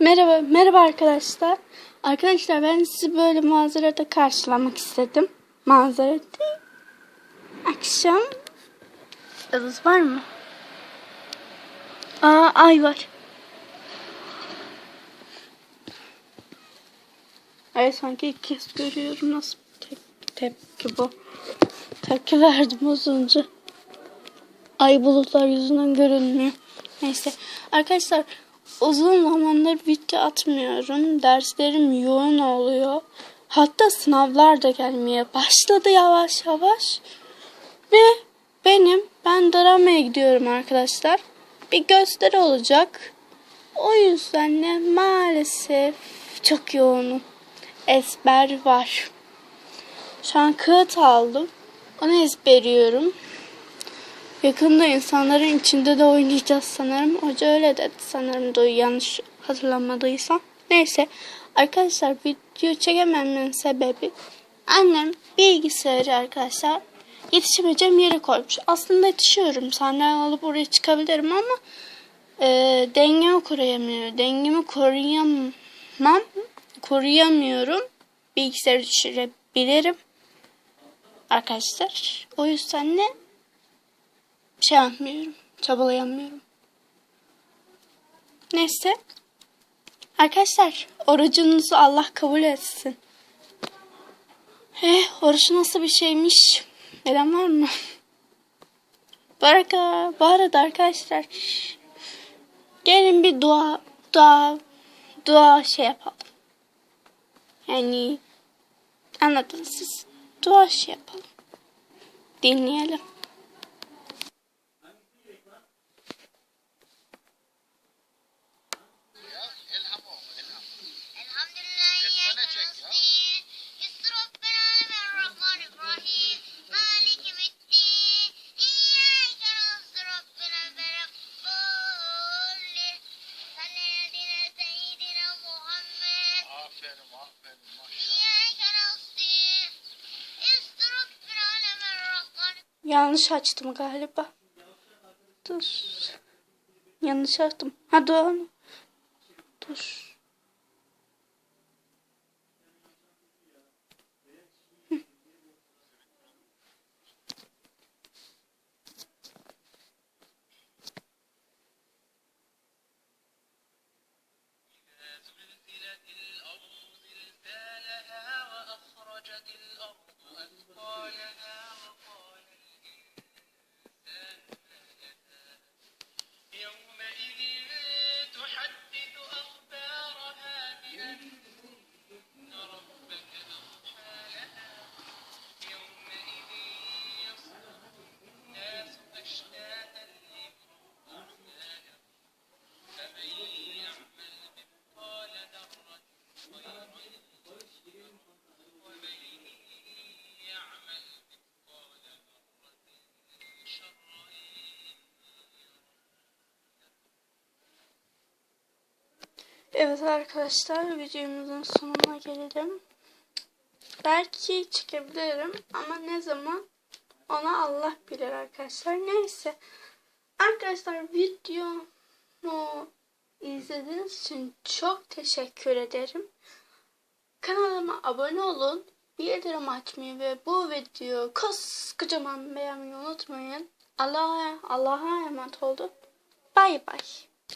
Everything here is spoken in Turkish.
Merhaba, merhaba arkadaşlar. Arkadaşlar ben sizi böyle manzarada karşılamak istedim. Manzara değil. Akşam. Yıldız var mı? Aa ay var. Ay sanki ilk kez görüyorum nasıl tek- tepki bu. Tepki verdim az önce. Ay bulutlar yüzünden görünmüyor. Neyse. Arkadaşlar uzun zamandır video atmıyorum. Derslerim yoğun oluyor. Hatta sınavlar da gelmeye başladı yavaş yavaş. Ve benim ben dramaya gidiyorum arkadaşlar. Bir gösteri olacak. O yüzden de maalesef çok yoğunum. Ezber var. Şu an kağıt aldım. Onu ezberiyorum. Yakında insanların içinde de oynayacağız sanırım. Hoca öyle dedi sanırım da yanlış hatırlamadıysam. Neyse arkadaşlar video çekemememin sebebi annem bilgisayarı arkadaşlar yetişemeyeceğim yere koymuş. Aslında yetişiyorum. Sandalye alıp oraya çıkabilirim ama e, dengemi koruyamıyorum. Dengemi koruyamam. Koruyamıyorum. Bilgisayarı düşürebilirim. Arkadaşlar. O yüzden ne şey yapmıyorum. Çabalayamıyorum. Neyse. Arkadaşlar orucunuzu Allah kabul etsin. Eh oruç nasıl bir şeymiş? Neden var mı? Baraka, bu arada arkadaşlar gelin bir dua dua dua şey yapalım. Yani anladınız siz. Dua şey yapalım. Dinleyelim. Yanlış açtım galiba. Dur. Yanlış açtım. Ha doğru. Dur. Evet arkadaşlar videomuzun sonuna gelelim. Belki çekebilirim ama ne zaman ona Allah bilir arkadaşlar. Neyse. Arkadaşlar videomu izlediğiniz için çok teşekkür ederim. Kanalıma abone olun. Bildirim açmayı ve bu videoyu koskocaman beğenmeyi unutmayın. Allah'a Allah'a emanet olun. Bay bay.